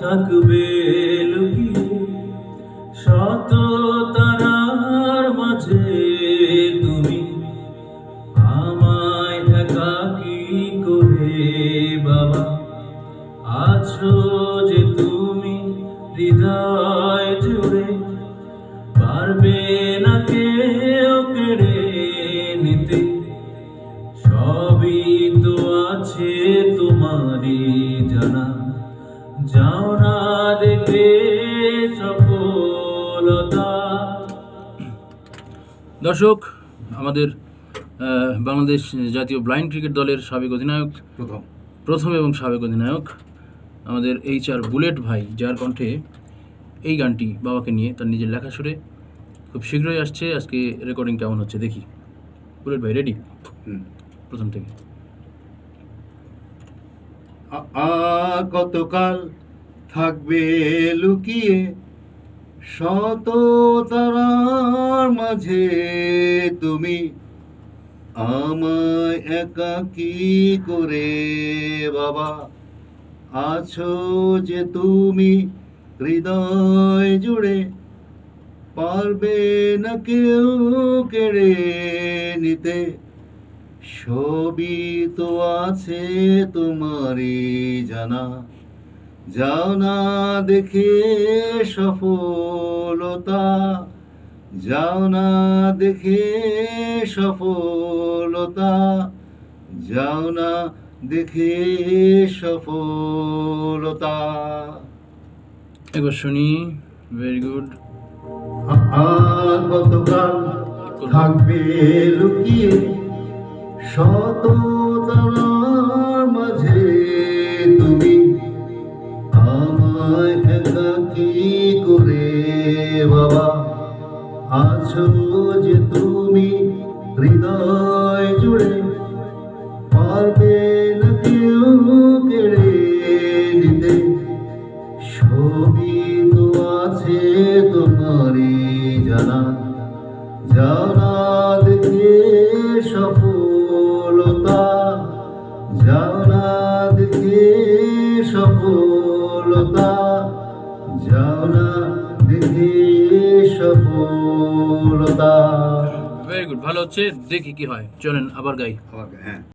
থাকবে লুকিয়ে শত তারার মাঝে তুমি আমায় একাকি করে বাবা? আছো যে তুমি হৃদয় জুড়ে, পারবে না কেউ কেড়ে নিতে। সবই তো আছে তোমারই জানা। দর্শক আমাদের বাংলাদেশ জাতীয় ব্লাইন্ড ক্রিকেট দলের সাবেক অধিনায়ক প্রথম। প্রথম এবং সাবেক অধিনায়ক আমাদের এইচ আর বুলেট ভাই যার কণ্ঠে এই গানটি বাবাকে নিয়ে তার নিজের লেখা সুরে খুব শীঘ্রই আসছে। আজকে রেকর্ডিং কেমন হচ্ছে দেখি। বুলেট ভাই রেডি প্রথম থেকে। কতকাল থাকবে লুকিয়ে শত তারার মাঝে তুমি আমায় একাকি করে বাবা? আছো যে তুমি হৃদয় জুড়ে পারবে না কেউ কেড়ে নিতে। সবই তো আছে তোমারই জানা। যাও না দেখে সফলতা। যাও না দেখে সফলতা। যাও না দেখে সফলতা। একবার শুনি ভেরি গুড আর কতকাল থাকবে লুকিয়ে শত তারার মাঝে আমায় একাকি করে বাবা? আছো যে তুমি হৃদয় জুড়ে, পারবে না কেউ কেড়ে নিতে। সবই তো আছে তোমারই জানা। যাও না দেখে সফলতা। যাও না দেখে সফলতা যাও না দেখে সফলতা। ভেরি গুড ভালো হচ্ছে দেখি কি হয়। চলেন আবার গাই হ্যাঁ।